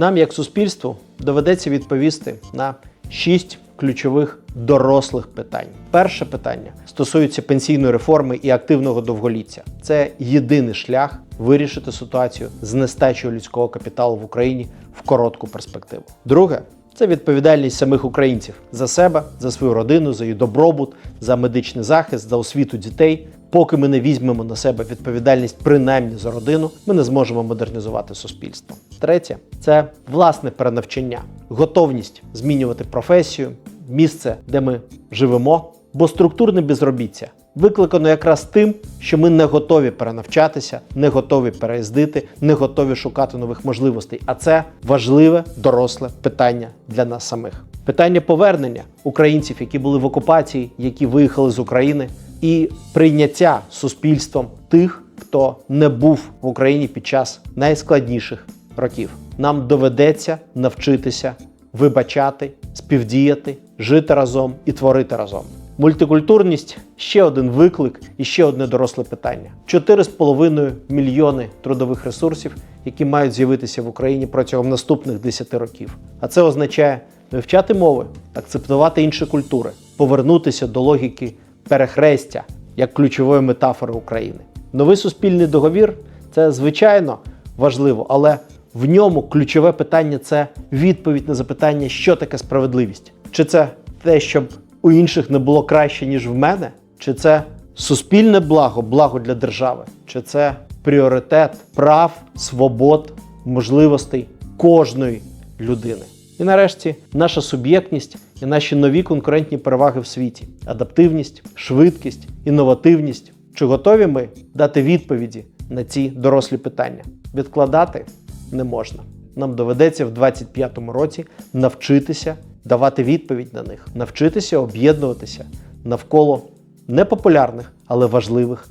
Нам, як суспільству, доведеться відповісти на шість ключових дорослих питань. Перше питання стосується пенсійної реформи і активного довголіття. Це єдиний шлях вирішити ситуацію з нестачею людського капіталу в Україні в коротку перспективу. Друге це відповідальність самих українців за себе, за свою родину, за її добробут, за медичний захист, за освіту дітей. Поки ми не візьмемо на себе відповідальність принаймні за родину, ми не зможемо модернізувати суспільство. Третє це власне перенавчання, готовність змінювати професію, місце, де ми живемо, бо структурне безробіття викликано якраз тим, що ми не готові перенавчатися, не готові переїздити, не готові шукати нових можливостей. А це важливе доросле питання для нас самих. Питання повернення українців, які були в окупації, які виїхали з України, і прийняття суспільством тих, хто не був в Україні під час найскладніших років. Нам доведеться навчитися вибачати, співдіяти, жити разом і творити разом. Мультикультурність ще один виклик і ще одне доросле питання: 4,5 мільйони трудових ресурсів, які мають з'явитися в Україні протягом наступних 10 років. А це означає вивчати мови, акцептувати інші культури, повернутися до логіки перехрестя як ключової метафори України. Новий суспільний договір це звичайно важливо, але в ньому ключове питання це відповідь на запитання, що таке справедливість. Чи це те, щоб у інших не було краще, ніж в мене? Чи це суспільне благо, благо для держави? Чи це пріоритет прав, свобод, можливостей кожної людини? І нарешті наша суб'єктність і наші нові конкурентні переваги в світі: адаптивність, швидкість, інновативність. Чи готові ми дати відповіді на ці дорослі питання? Відкладати не можна. Нам доведеться в 2025 році навчитися давати відповідь на них, навчитися об'єднуватися навколо непопулярних, але важливих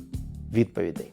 відповідей.